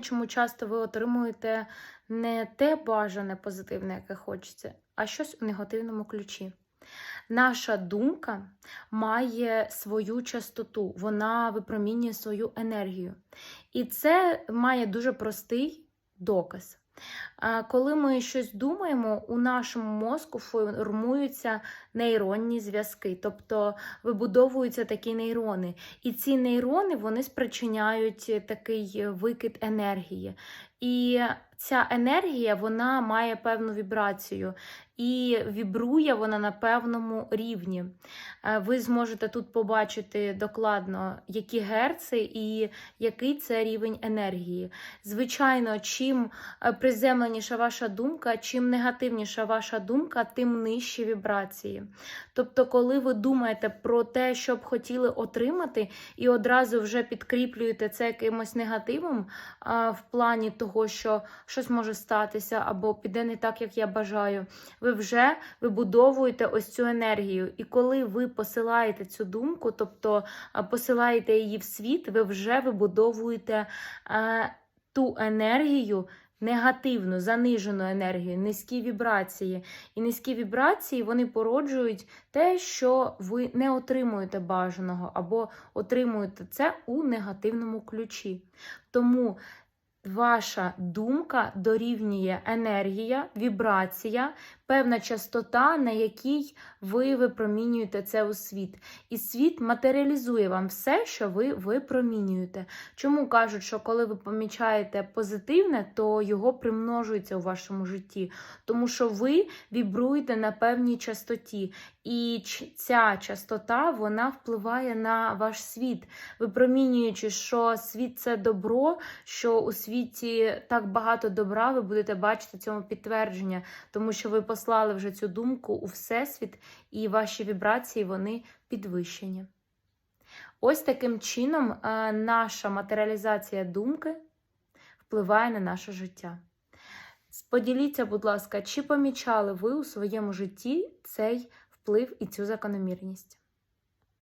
Чому часто ви отримуєте не те бажане позитивне, яке хочеться, а щось у негативному ключі. Наша думка має свою частоту, вона випромінює свою енергію. І це має дуже простий доказ. Коли ми щось думаємо, у нашому мозку формуються нейронні зв'язки, тобто вибудовуються такі нейрони. І ці нейрони вони спричиняють такий викид енергії. І ця енергія вона має певну вібрацію, і вібрує вона на певному рівні. Е, Ви зможете тут побачити докладно, які герци і який це рівень енергії. Звичайно, чим е, приземленіша ваша думка, чим негативніша ваша думка, тим нижчі вібрації. Тобто, коли ви думаєте про те, що б хотіли отримати, і одразу вже підкріплюєте це якимось негативом в плані того, що щось може статися, або піде не так, як я бажаю, ви вже вибудовуєте ось цю енергію. І коли ви посилаєте цю думку, тобто посилаєте її в світ, ви вже вибудовуєте а, ту енергію. Негативну, занижену енергію, низькі вібрації. І низькі вібрації вони породжують те, що ви не отримуєте бажаного, або отримуєте це у негативному ключі. Тому ваша думка дорівнює енергія, вібрація, певна частота, на якій ви випромінюєте це у світ. І світ матеріалізує вам все, що ви випромінюєте. Чому кажуть, що коли ви помічаєте позитивне, то його примножується у вашому житті, тому що ви вібруєте на певній частоті. І ця частота вона впливає на ваш світ, випромінюючи, що світ це добро, що у світі так багато добра, ви будете бачити цьому підтвердження, тому що ви послали вже цю думку у всесвіт, і ваші вібрації вони підвищені. Ось таким чином е, наша матеріалізація думки впливає на наше життя. Поділіться, будь ласка, чи помічали ви у своєму житті цей вплив і цю закономірність?